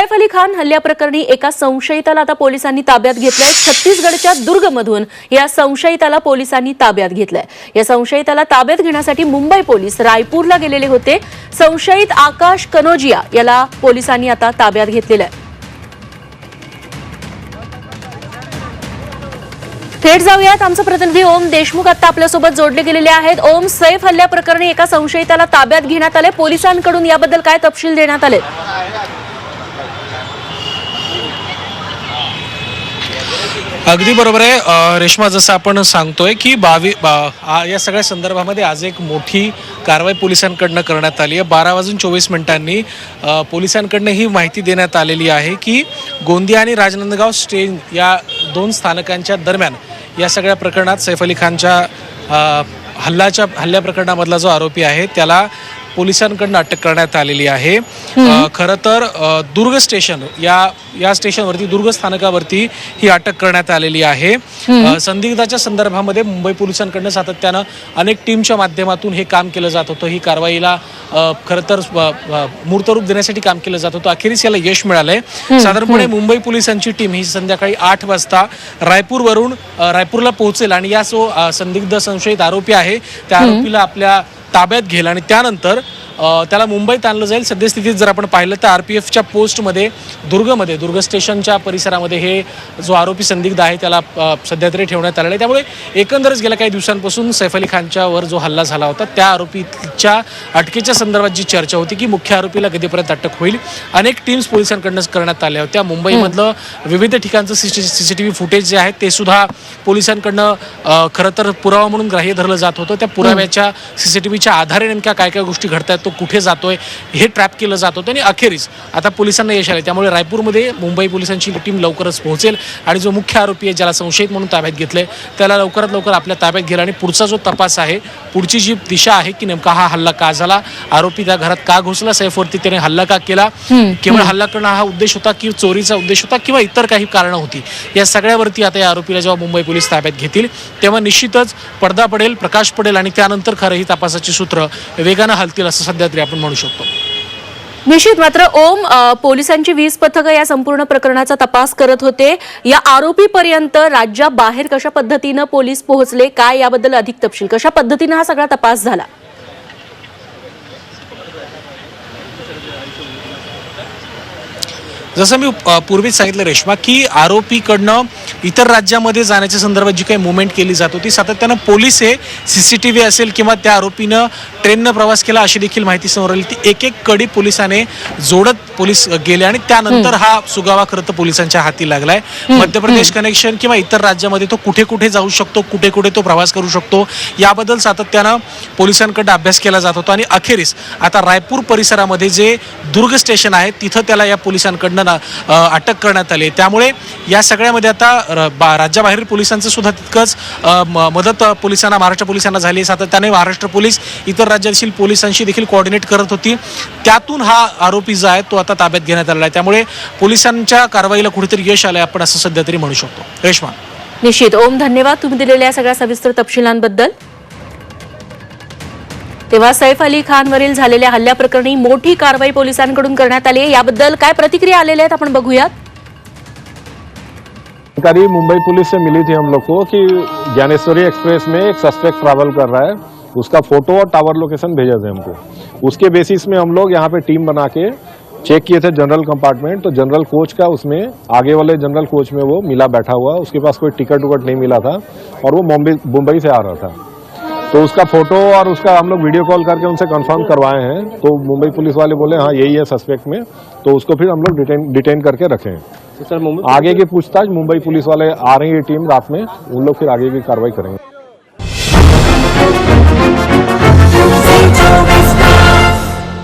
सैफ अली खान हल्ल्याप्रकरणी एका संशयिताला आता पोलिसांनी ताब्यात घेतलंय. छत्तीसगडच्या दुर्गमधून या संशयिताला पोलिसांनी ताब्यात घेतलंय. या संशयिताला ताब्यात घेण्यासाठी मुंबई पोलीस रायपूरला गेलेले होते. संशयित आकाश कनोजिया याला पोलिसांनी आता ताब्यात घेतलेलं आहे. थेट जाऊयात. आमचे प्रतिनिधी ओम देशमुख आता आपल्यासोबत जोडले गेलेले आहेत. ओम सैफ हल्ल्याप्रकरणी एका संशयिताला ताब्यात घेण्यात आले पोलिसांकडून याबद्दल काय तपशील देण्यात आले अगदी बरोबर आहे. रेश्मा जसं आपण सांगतोय की बावी बा- या सगळ्या संदर्भामध्ये आज एक मोठी कारवाई पोलिसांकडनं करण्यात आली आहे. बारा वाजून चोवीस मिनिटांनी पोलिसांकडनं ही माहिती देण्यात आलेली आहे की गोंदिया आणि राजनंदगाव स्टेन या दोन स्थानकांच्या दरम्यान या सगळ्या प्रकरणात सैफ अली खानच्या हल्ल्याच्या हल्ल्या प्रकरणामधला जो आरोपी आहे त्याला पोलिसांकडनं अटक करण्यात आलेली आहे. खरं तर दुर्ग स्टेशन या या स्टेशनवरती दुर्ग स्थानकावरती ही अटक करण्यात आलेली आहे. संदिग्धाच्या संदर्भामध्ये मुंबई पोलिसांकडनं सातत्यानं अनेक टीमच्या माध्यमातून हे काम केलं जात होतं. ही कारवाईला खरं तर मूर्तरूप देण्यासाठी काम केलं जात होतं. अखेरीस याला यश मिळालंय. साधारणपणे मुंबई पोलिसांची टीम ही संध्याकाळी आठ वाजता रायपूरवरून रायपूरला पोहोचेल आणि या जो संदिग्ध संशयित आरोपी आहे. त्या आरोपीला आपल्या ताब्यात घेईल आणि त्यानंतर त्याला मुंबईत आणलं जाईल. सद्यस्थितीत जर आपण पाहिलं तर आर पी एफच्या पोस्टमध्ये दुर्गमध्ये दुर्ग स्टेशनच्या परिसरामध्ये हे जो आरोपी संदिग्ध आहे त्याला सध्या तरी ठेवण्यात आलेलं आहे. त्यामुळे एकंदरच गेल्या काही दिवसांपासून सैफ अली खानच्यावर जो हल्ला झाला होता त्या आरोपीच्या अटकेच्या संदर्भात जी चर्चा होती की मुख्य आरोपीला कधीपर्यंत अटक होईल. अनेक टीम्स पोलिसांकडनं करण्यात आल्या होत्या. मुंबईमधलं विविध ठिकाणचं C C T V footage जे आहे ते सुद्धा पोलिसांकडनं खरं तर पुरावा म्हणून ग्राह्य धरलं जात होतं. त्या पुराव्याच्या सीसीटीव्हीच्या आधारे नेमक्या काय काय गोष्टी घडतायत तो कुठे जातोय हे ट्रॅप केलं जात होतं आणि अखेरीस आता पोलिसांना यश आले त्यामुळे रायपूरमध्ये मुंबई पोलिसांची टीम लवकरच पोहोचेल आणि जो मुख्य आरोपी आहे ज्याला संशयित म्हणून ताब्यात घेतलंय त्याला लवकरात लवकर आपल्या ताब्यात घेईल आणि पुढचा जो तपास आहे पुढची जी दिशा आहे की नेमका हा हल्ला का झाला आरोपी त्या घरात का घुसला सैफवरती त्याने हल्ला का केला केवळ हल्ला करणं हा उद्देश होता की चोरीचा उद्देश होता किंवा इतर काही कारणं होती? या सगळ्यावरती आता या आरोपीला जेव्हा मुंबई पोलीस ताब्यात घेतील तेव्हा निश्चितच पडदा पडेल प्रकाश पडेल आणि त्यानंतर खरं ही तपासाची सूत्र वेगानं हलतील असं सध्या तरी आपण म्हणू शकतो. निश्चित मात्र ओम पोलिसांची वीज पथकं या संपूर्ण प्रकरणाचा तपास करत होते. या आरोपीपर्यंत राज्याबाहेर कशा पद्धतीनं पोलीस पोहोचले काय याबद्दल अधिक तपशील? कशा पद्धतीनं हा सगळा तपास झाला? जसं मी पूर्वीच सांगितलं रेश्मा की आरोपीकडनं इतर राज्यामध्ये जाण्याच्या संदर्भात जी काही मुवमेंट केली जात होती सातत्यानं पोलीस हे सी सी टी व्ही असेल किंवा त्या आरोपीनं ट्रेननं प्रवास केला अशी देखील माहिती समोर आली. ती एक एक कडी पोलिसाने जोडत पोलीस गेले आणि त्यानंतर हा सुगावा खरं तर पोलिसांच्या हाती लागलाय. मध्य प्रदेश कनेक्शन किंवा इतर राज्यामध्ये तो कुठे कुठे जाऊ शकतो कुठे कुठे तो प्रवास करू शकतो याबद्दल सातत्यानं पोलिसांकडे अभ्यास केला जात होता. आणि अखेरीस आता रायपूर परिसरामध्ये जे दुर्ग स्टेशन आहे तिथं त्याला या पोलिसांकडनं अटक करण्यात आली. त्यामुळे या सगळ्यामध्ये आता राज्याबाहेरील पोलिसांचं सुद्धा तितकंच मदत पोलिसांना महाराष्ट्र पोलिसांना झाली. सातत्याने महाराष्ट्र पोलीस इतर राज्यातील पोलिसांशी देखील कोऑर्डिनेट करत होती. त्यातून हा आरोपी जो आहे तो आता ताब्यात घेण्यात आलेला आहे. त्यामुळे पोलिसांच्या कारवाईला कुठेतरी यश आलंय आपण असं सध्या तरी म्हणू शकतो. रेश्मा निश्चित. ओम धन्यवाद. तुम्ही दिलेल्या सगळ्या सविस्तर तपशिलांबद्दल. तेव्हा सैफ अली खानवरील झालेल्या हल्ल्याप्रकरणी मोठी कारवाई पोलिसांकडून करण्यात आली आहे. याबद्दल काय प्रतिक्रिया आलेल्या आहेत आपण बघूयात. जानकारी मुंबई पुलिस से मिली थी हम लोग को कि ज्ञानेश्वरी एक्सप्रेस में एक सस्पेक्ट ट्रैवल कर रहा है। उसका फोटो और टावर लोकेशन भेजा थे हमको। उसके बेसिस में हम लोग यहाँ पे टीम बना के चेक किए थे जनरल कंपार्टमेंट तो जनरल कोच का उसमें आगे वाले जनरल कोच में वो मिला बैठा हुआ उसके पास कोई टिकट उकट नहीं मिला था और वो मुंबई मुंबई से आ रहा था। तो उसका फ़ोटो और उसका हम लोग वीडियो कॉल करके उनसे कंफर्म करवाए हैं तो मुंबई पुलिस वाले बोले हाँ यही है सस्पेक्ट में। तो उसको फिर हम लोग डिटेन डिटेन करके रखे। हैं आगे की पूछताछ मुंबई पुलिस वाले आ रही है टीम रात में उन लोग फिर आगे की कार्रवाई करेंगे।